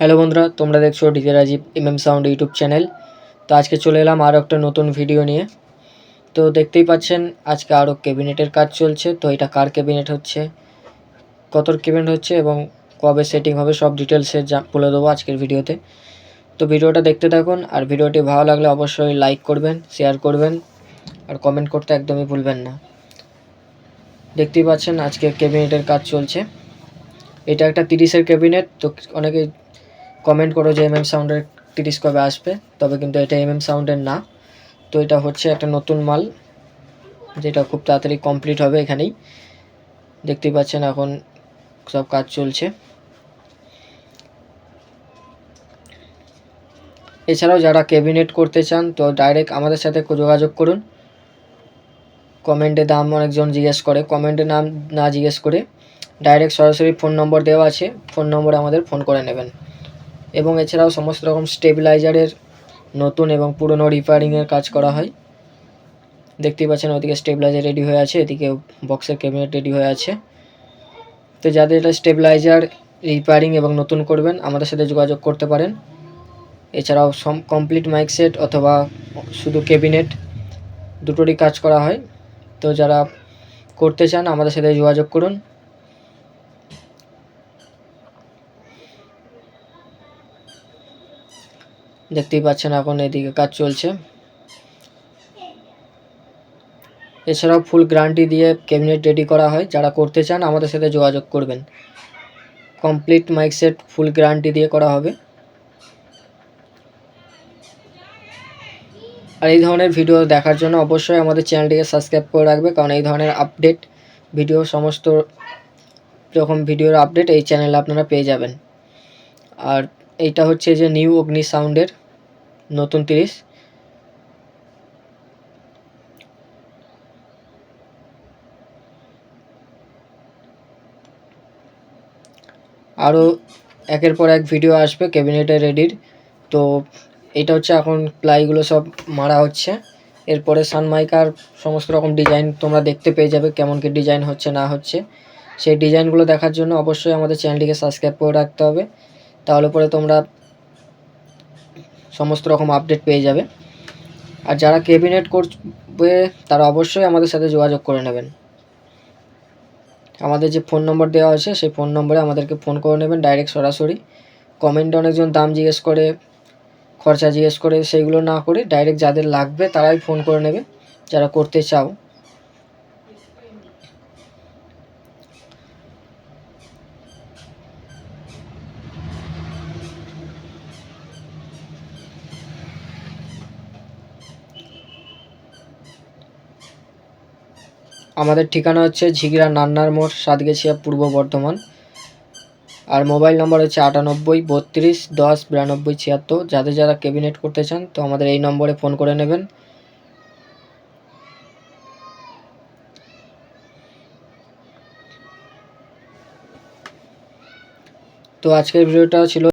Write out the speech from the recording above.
Hello বন্ধুরা, তোমরা দেখছ DJ Rajib MM sound YouTube channel. তো আজকে চলে এলাম আরও একটা নতুন ভিডিও নিয়ে। তো দেখতেই পাচ্ছেন, আজকে আরও ক্যাবিনেটের কাজ চলছে। তো এটা কার ক্যাবিনেট হচ্ছে, কতর ক্যাবিনেট হচ্ছে এবং কবে সেটিং হবে সব ডিটেলসে যা বলে দেবো আজকের ভিডিওতে। তো ভিডিওটা দেখতে থাকুন, আর ভিডিওটি ভালো লাগলে অবশ্যই লাইক করবেন, শেয়ার করবেন, আর কমেন্ট করতে একদমই ভুলবেন না। দেখতেই পাচ্ছেন আজকে ক্যাবিনেটের কাজ চলছে। এটা একটা তিরিশের ক্যাবিনেট, তো অনেকে কমেন্ট করো যে এমএম সাউন্ডের তিরিশ কবে আসবে, তবে কিন্তু এটা এমএম সাউন্ডের না। তো এটা হচ্ছে একটা নতুন মাল, যেটা খুব তাড়াতাড়ি কমপ্লিট হবে এখানেই। দেখতেই পাচ্ছেন এখন সব কাজ চলছে। এছাড়াও যারা ক্যাবিনেট করতে চান, তো ডাইরেক্ট আমাদের সাথে যোগাযোগ করুন। কমেন্টে দাম অনেকজন জিজ্ঞেস করে কমেন্টে নাম না জিজ্ঞেস করে ডাইরেক্ট সরাসরি ফোন নম্বর দেওয়া আছে ফোন নম্বরে আমাদের ফোন করে নেবেন। এবং এছাড়াও সমস্ত রকম স্টেবিলাইজারের নতুন এবং পুরনো রিপেয়ারিংয়ের কাজ করা হয়। দেখতেই পাচ্ছেন ওদিকে স্টেবিলাইজার রেডি হয়ে আছে, এদিকে বক্সের ক্যাবিনেট রেডি হয়ে আছে। তো যাদের এটা স্টেবিলাইজার, রিপেয়ারিং এবং নতুন করবেন, আমাদের সাথে যোগাযোগ করতে পারেন। এছাড়াও সম, কমপ্লিট মাইক সেট অথবা শুধু ক্যাবিনেট, দুটোরই কাজ করা হয়। তো যারা করতে চান, আমাদের সাথে যোগাযোগ করুন। দেখতেই পাচ্ছেন এখন এদিকে কাজ চলছে। এছাড়াও ফুল গ্যারান্টি দিয়ে ক্যাবিনেট রেডি করা হয়। যারা করতে চান আমাদের সাথে যোগাযোগ করবেন। Complete mic set full guarantee দিয়ে করা হবে। আর এই ধরনের ভিডিও দেখার জন্য অবশ্যই আমাদের চ্যানেলটিকে সাবস্ক্রাইব করে রাখবে। কারণ এই ধরনের আপডেট ভিডিও সমস্ত রকম ভিডিওর আপডেট এই চ্যানেলে আপনারা পেয়ে যাবেন। আর এইটা হচ্ছে যে নিউ অগ্নি সাউন্ডের নতুন তিরিশ। আরও একের পর এক ভিডিও আসবে ক্যাবিনেটে রেডির। তো এটা হচ্ছে এখন প্লাইগুলো সব মারা হচ্ছে। এরপরে সানমাইকার সমস্ত রকম ডিজাইন তোমরা দেখতে পেয়ে যাবে কেমন কি ডিজাইন হচ্ছে না হচ্ছে। সেই ডিজাইনগুলো দেখার জন্য অবশ্যই আমাদের চ্যানেলটিকে সাবস্ক্রাইব করে রাখতে হবে। তাহলে পরে তোমরা সমস্ত রকম আপডেট পেয়ে যাবে। আর যারা ক্যাবিনেট করবে, তারা অবশ্যই আমাদের সাথে যোগাযোগ করে নেবেন। আমাদের যে ফোন নম্বর দেওয়া আছে, সেই ফোন নম্বরে আমাদেরকে ফোন করে নেবেন ডাইরেক্ট সরাসরি। কমেন্টে অনেকজন দাম জিজ্ঞেস করে, খরচা জিজ্ঞেস করে, সেইগুলো না করে ডাইরেক্ট যাদের লাগবে তারাই ফোন করে নেবে, যারা করতে চাও। আমাদের ঠিকানা হচ্ছে ঝিগড়া নান্নার মোড়, সাতগেছিয়া পূর্ব বর্ধমান। আর মোবাইল নম্বর হচ্ছে আটানব্বই, বত্রিশ, দশ, বিরানব্বই, ছিয়াত্তর। যাদের যারা ক্যাবিনেট করতে চান, তো আমাদের এই নম্বরে ফোন করে নেবেন। তো আজকের ভিডিওটা ছিল